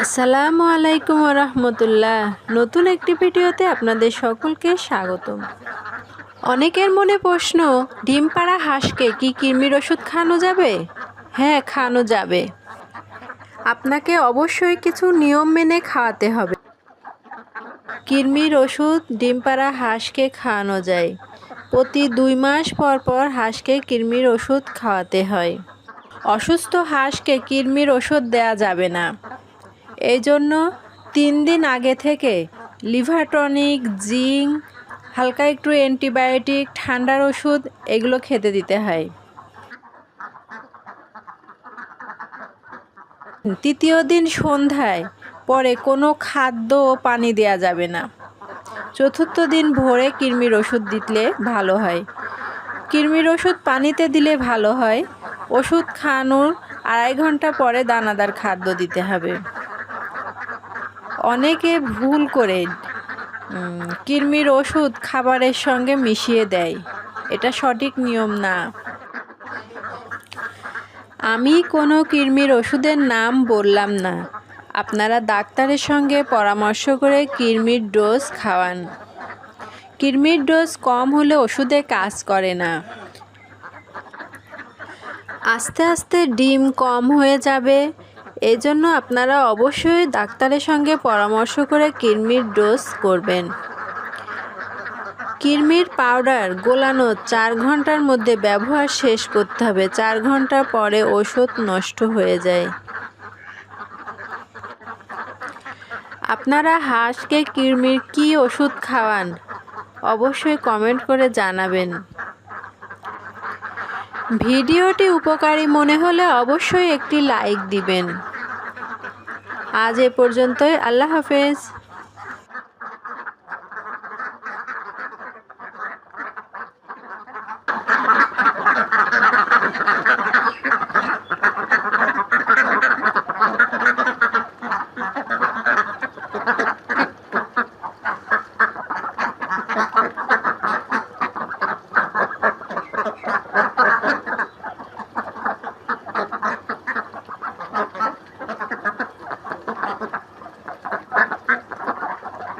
আসসালামু আলাইকুম রহমতুল্লাহ নতুন একটি ভিডিওতে আপনাদের সকলকে স্বাগতম। অনেকের মনে প্রশ্ন, ডিম পাড়া হাঁসকে কি কৃমির ওষুধ খাওয়ানো যাবে? হ্যাঁ খাওয়ানো যাবে। আপনাকে অবশ্যই কিছু নিয়ম মেনে খাওয়াতে হবে। কৃমির ওষুধ ডিম পাড়া হাঁসকে খাওয়ানো যায়। প্রতি দুই মাস পর পর হাঁসকে কৃমির ওষুধ খাওয়াতে হয়। অসুস্থ হাঁসকে কৃমির ওষুধ দেয়া যাবে না। এই জন্য তিন দিন আগে থেকে লিভার টনিক, জিঙ্ক, হালকা একটু অ্যান্টিবায়োটিক, ঠান্ডার ওষুধ এগুলো খেতে দিতে হয়। তৃতীয় দিন সন্ধ্যায় পরে কোনো খাদ্য ও পানি দেওয়া যাবে না। চতুর্থ দিন ভোরে কৃমির ওষুধ দিলে ভালো হয়। কৃমির ওষুধ পানিতে দিলে ভালো হয়। ওষুধ খাওয়ানোর আড়াই ঘণ্টা পরে দানাদার খাদ্য দিতে হবে। অনেকে ভুল করে কৃমির ওষুধ খাবারের সঙ্গে মিশিয়ে দেয়। এটা সঠিক নিয়ম না। আমি কোনো কৃমির ওষুধের নাম বললাম না। আপনারা ডাক্তারের সঙ্গে পরামর্শ করে কৃমির ডোজ খাওয়ান। কৃমির ডোজ কম হলে ওষুধে কাজ করে না। আস্তে আস্তে ডিম কম হয়ে যাবে এই জন্য আপনারা অবশ্যই ডাক্তারের সঙ্গে পরামর্শ করে কৃমির ডোজ করবেন। কৃমির পাউডার গোলানো চার ঘণ্টার মধ্যে ব্যবহার শেষ করতে হবে। চার ঘণ্টা পরে ওষুধ নষ্ট হয়ে যায়। আপনারা হাঁসকে কৃমির কি ওষুধ খাওয়ান অবশ্যই কমেন্ট করে জানাবেন। ভিডিওটি উপকারী মনে হলে অবশ্যই একটি লাইক দিবেন। আজ এ পর্যন্তই আল্লাহ হাফেজ।